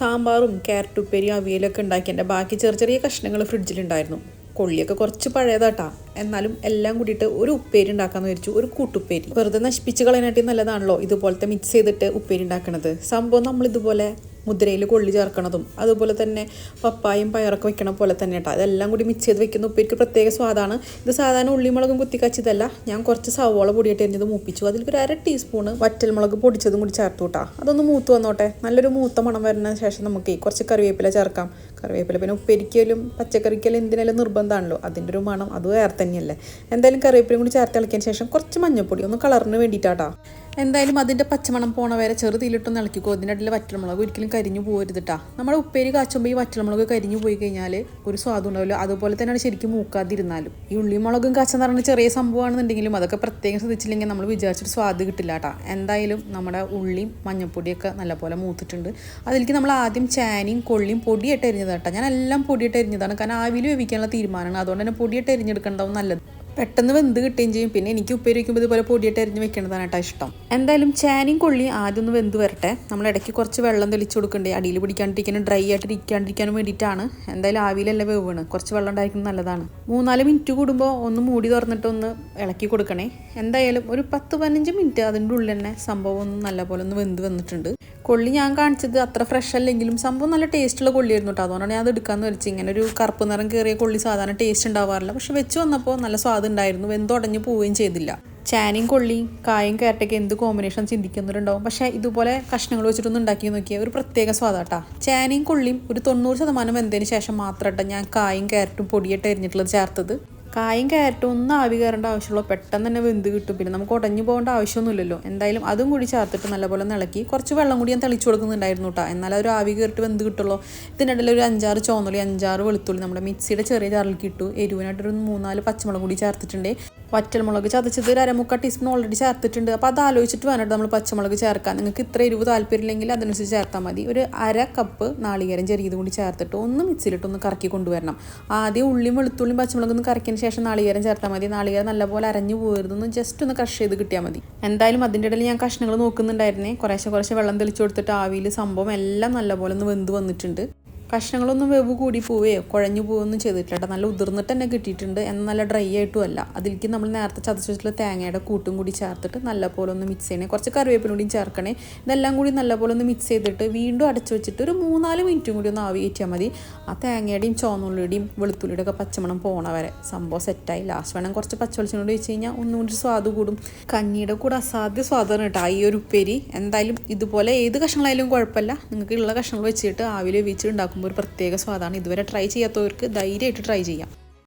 സാമ്പാറും ക്യാരറ്റ് ഉപ്പേരിയും അവിയലൊക്കെ എന്റെ ബാക്കി ചെറിയ ചെറിയ കഷ്ണങ്ങൾ ഫ്രിഡ്ജിലുണ്ടായിരുന്നു കൊള്ളിയൊക്കെ കുറച്ച് പഴയതാട്ടാ. എന്നാലും എല്ലാം കൂടിയിട്ട് ഒരു ഉപ്പേരി ഉണ്ടാക്കാന്ന് വിചാരിച്ചു. ഒരു കൂട്ടുപ്പേരി. വെറുതെ നശിപ്പിച്ച് കളയാനായിട്ട് നല്ലതാണല്ലോ ഇതുപോലത്തെ മിക്സ് ചെയ്തിട്ട് ഉപ്പേരി ഉണ്ടാക്കണത്. സംഭവം നമ്മൾ ഇതുപോലെ മുദ്രയിൽ കൊള്ളി ചേർക്കണതും അതുപോലെ തന്നെ പപ്പായും പയറൊക്കെ വെക്കണ പോലെ തന്നെ കേട്ടോ അതെല്ലാം കൂടി മിക്സ് ചെയ്ത് വെക്കുന്ന ഉപ്പേരിക്ക് പ്രത്യേക സ്വാദാണ്. ഇത് സാധാരണ ഉള്ളിമുളകും കുത്തിക്കച്ചതല്ല. ഞാൻ കുറച്ച് സവോള പൊടിയിട്ട് എറിഞ്ഞത് മൂപ്പിച്ചു. അതിൽ ഒരു അര ടീസ്പൂണ് വറ്റൽമുളക് പൊടിച്ചതും കൂടി ചേർത്തു കൂട്ടാ അതൊന്ന് മൂത്ത് വന്നോട്ടെ. നല്ലൊരു മൂത്ത മണം വരുന്ന ശേഷം നമുക്ക് കുറച്ച് കറിവേപ്പില ചേർക്കാം. കറിവേപ്പില പിന്നെ ഉപ്പേരിക്കലും പച്ചക്കറിക്കലും എന്തിനാലും നിർബന്ധമാണല്ലോ അതിന്റെ ഒരു മണം അത് വേറെ തന്നെയല്ലേ. എന്തായാലും കറിവേപ്പിലും കൂടി ചേർത്ത് ഇളക്കിയതിന് ശേഷം കുറച്ച് മഞ്ഞൾപ്പൊടി ഒന്ന് കളറിന് വേണ്ടിയിട്ടാട്ടാ എന്തായാലും അതിന്റെ പച്ചമണം പോണ വരെ ചെറുതീലിട്ടൊന്ന് ഇളക്കിക്കോ. അതിന്റെ ഇടയിൽ വറ്റൽമുളക് ഒരിക്കലും കരിഞ്ഞു പോകരുതിട്ടാ നമ്മുടെ ഉപ്പേരി കാച്ചുമ്പോൾ ഈ വറ്റൽമുളക് കരിഞ്ഞു പോയി കഴിഞ്ഞാൽ ഒരു സ്വാദം ഉണ്ടാവില്ല. അതുപോലെ തന്നെയാണ് ശരിക്കും മൂക്കാതിരുന്നാലും. ഈ ഉള്ളിമുളകും കാച്ചെന്ന് പറയുന്നത് ചെറിയ സംഭവമാണെന്നുണ്ടെങ്കിലും അതൊക്കെ പ്രത്യേകം ശ്രദ്ധിച്ചില്ലെങ്കിൽ നമ്മൾ വിചാരിച്ചൊരു സ്വാദ് കിട്ടില്ല കേട്ടോ എന്തായാലും നമ്മുടെ ഉള്ളിയും മഞ്ഞപ്പൊടിയൊക്കെ നല്ലപോലെ മൂത്തിട്ടുണ്ട്. അതിലേക്ക് നമ്മൾ ആദ്യം ചാനിയും കൊള്ളിയും പൊടിയായിട്ട് എരിഞ്ഞത് കേട്ടോ ഞാൻ എല്ലാം പൊടിയായിട്ട് എരിഞ്ഞതാണ് കാരണം ആവിയിൽ വെവിക്കാനുള്ള തീരുമാനമാണ്. അതുകൊണ്ട് തന്നെ പൊടിയായിട്ട് എരിഞ്ഞെടുക്കേണ്ടതും നല്ലത്. പെട്ടെന്ന് വെന്ത് കിട്ടുകയും ചെയ്യും. പിന്നെ എനിക്ക് ഉപ്പേരി വയ്ക്കുമ്പോൾ ഇതുപോലെ പൊടിയിട്ട് അരിഞ്ഞ് വെക്കണതാണ് കേട്ടോ ഇഷ്ടം. എന്തായാലും ചാനിയും കൊള്ളിയും ആദ്യം ഒന്ന് വെന്ത് വരട്ടെ. നമ്മൾ ഇടയ്ക്ക് കുറച്ച് വെള്ളം തെളിച്ച് കൊടുക്കണ്ടേ? അടിയിൽ പിടിക്കാണ്ടിരിക്കാനും ഡ്രൈ ആയിട്ട് ഇരിക്കാണ്ടിരിക്കാനും വേണ്ടിയിട്ടാണ്. എന്തായാലും ആവിയിലല്ല വേവാണ് കുറച്ച് വെള്ളം ഉണ്ടായിരിക്കുന്നത് നല്ലതാണ്. മൂന്നാൽ മിനിറ്റ് കൂടുമ്പോൾ ഒന്ന് മൂടി തുറന്നിട്ട് ഒന്ന് ഇളക്കി കൊടുക്കണേ. എന്തായാലും ഒരു പത്ത് പതിനഞ്ച് മിനിറ്റ് അതിന്റെ ഉള്ളിൽ തന്നെ സംഭവം ഒന്ന് നല്ലപോലെ ഒന്ന് വെന്ത് വന്നിട്ടുണ്ട്. കൊള്ളി ഞാൻ കാണിച്ചത് അത്ര ഫ്രഷ് അല്ലെങ്കിലും സംഭവം നല്ല ടേസ്റ്റുള്ള കൊള്ളിയായിരുന്നു കേട്ടോ അതുകൊണ്ടാണ് ഞാൻ അത് എടുക്കാമെന്ന് വെച്ച് ഇങ്ങനെ ഒരു കറുപ്പ് നിറം കയറിയ കൊള്ളി സാധാരണ ടേസ്റ്റ് ഉണ്ടാവാറില്ല. പക്ഷെ വെച്ച് വന്നപ്പോൾ നല്ല സ്വാദ് ഉണ്ടായിരുന്നു. വെന്തുടഞ്ഞു പോവുകയും ചെയ്തില്ല. ചാനയും കൊള്ളി കായും കയറ്റൊക്കെ എന്ത് കോമ്പിനേഷൻ ചിന്തിക്കുന്നവരുണ്ടാവും പക്ഷെ ഇതുപോലെ കഷ്ണങ്ങൾ വെച്ചിട്ടൊന്നും ഉണ്ടാക്കി നോക്കിയാൽ ഒരു പ്രത്യേക സ്വാദാട്ടാ ചാനയും കൊള്ളിയും ഒരു തൊണ്ണൂറ് ശതമാനം വെന്തതിന് ശേഷം മാത്രമായിട്ട് ഞാൻ കായും കയറ്റും പൊടിയായിട്ട് എരിഞ്ഞിട്ടുള്ളത് ചേർത്തത്. കായും കയറ്റും ഒന്നും ആവി കയറേണ്ട ആവശ്യമുള്ളൂ പെട്ടെന്ന് തന്നെ വെന്ത് കിട്ടും. പിന്നെ നമുക്ക് ഉടഞ്ഞു പോകേണ്ട ആവശ്യമൊന്നുമില്ലല്ലോ. എന്തായാലും അതും കൂടി ചേർത്തിട്ട് നല്ലപോലെ ഇളക്കി കുറച്ച് വെള്ളം കൂടി ഞാൻ തെളിച്ചു കൊടുക്കുന്നുണ്ടായിരുന്നു കേട്ടോ. എന്നാൽ ഒരു ആവി കയറിട്ട് വെന്ത് കിട്ടുള്ളൂ. ഇതിനിടയിൽ ഒരു അഞ്ചാറ് ചോന്നുള്ളി അഞ്ചാറ് വെളുത്തുള്ളി നമ്മുടെ മിക്സിയുടെ ചെറിയ ജാറിലേക്ക് ഇട്ടു. എരിവിനായിട്ടൊരു മൂന്നാൽ പച്ചമുളക് കൂടി ചേർത്തിട്ടുണ്ട്. വറ്റൽമുളക് ചതച്ചത് ഒരു അരമുക്കാൽ ടീസ്പൂൺ ഓൾറെഡി ചേർത്തിട്ടുണ്ട്. അപ്പോൾ അത് ആലോചിച്ചിട്ട് വേണം നമ്മൾ പച്ചമുളക് ചേർക്കാൻ. നിങ്ങൾക്ക് ഇത്ര എരിവ് താല്പര്യമില്ലെങ്കിൽ അതിനനുസരിച്ച് ചേർത്താൽ മതി. ഒരു അര കപ്പ് നാളികേരം ചെറിയത് കൂടി ചേർത്തിട്ട് ഒന്ന് മിക്സിയിലിട്ട് ഒന്ന് കറക്കി കൊണ്ടുവരണം. ആദ്യം ഉള്ളിയും വെളുത്തുള്ളിയും പച്ചമുളക് ഒന്ന് ശേഷം നാളികേരം ചേർത്താൽ മതി. നാളികേരം നല്ലപോലെ അരഞ്ഞു പോയിരുന്നു ജസ്റ്റ് ഒന്ന് ക്രഷ് ചെയ്ത് കിട്ടിയാൽ മതി. എന്തായാലും അതിന്റെ ഇടയിൽ ഞാൻ കഷ്ണങ്ങൾ നോക്കുന്നുണ്ടായിരുന്നേ. കുറേശ്ശെ കുറേശ്ശെ വെള്ളം തെളിച്ചു കൊടുത്തിട്ട് ആവിയിൽ സംഭവം എല്ലാം നല്ലപോലെ ഒന്ന് വെന്ത് വന്നിട്ടുണ്ട്. കഷ്ണങ്ങളൊന്നും വെവ് കൂടി പോവേ കുഴഞ്ഞു പോവുകയൊന്നും ചെയ്തിട്ടില്ല. കേട്ടോ നല്ല ഉതിർന്നിട്ട് തന്നെ കിട്ടിയിട്ടുണ്ട്. എന്നാൽ നല്ല ഡ്രൈ ആയിട്ടും അല്ല അതിലേക്ക് നമ്മൾ നേരത്തെ ചതച്ച് വെച്ചിട്ടുള്ള തേങ്ങയുടെ കൂട്ടും കൂടി ചേർത്തിട്ട് നല്ലപോലെ ഒന്ന് മിക്സ് ചെയ്യണേ. കുറച്ച് കറിവേപ്പിലും കൂടി ചേർക്കണേ. ഇതെല്ലാം കൂടി നല്ലപോലെ ഒന്ന് മിക്സ് ചെയ്തിട്ട് വീണ്ടും അടച്ചു വെച്ചിട്ട് ഒരു മൂന്നാൽ മിനിറ്റും കൂടി ഒന്ന് ആവി കയറ്റിയാൽ മതി. ആ തേങ്ങയുടെയും ചോന്നുള്ളിയുടെയും വെളുത്തുള്ളിയുടെ ഒക്കെ പച്ചമണം പോണ വരെ സംഭവം സെറ്റായി ലാസ്റ്റ് വേണം കുറച്ച് പച്ചവെളിച്ചും കൂടി വെച്ച് കഴിഞ്ഞാൽ ഒന്നും കൂടി സ്വാദ് കൂടും. കഞ്ഞിയുടെ കൂടെ അസാധ്യ സ്വാദാണ് കേട്ടോ ഈ ഒരു ഉപ്പേരി. എന്തായാലും ഇതുപോലെ ഏത് കഷ്ണങ്ങളായാലും കുഴപ്പമില്ല. നിങ്ങൾക്ക് ഉള്ള കഷ്ണങ്ങൾ വെച്ചിട്ട് ആവിയിൽ വേവിച്ചിട്ട് ഉണ്ടാക്കുമ്പോൾ ഒരു പ്രത്യേക സ്വാദാണ്. ഇതുവരെ ട്രൈ ചെയ്യാത്തവർക്ക് ധൈര്യമായിട്ട് ട്രൈ ചെയ്യാം.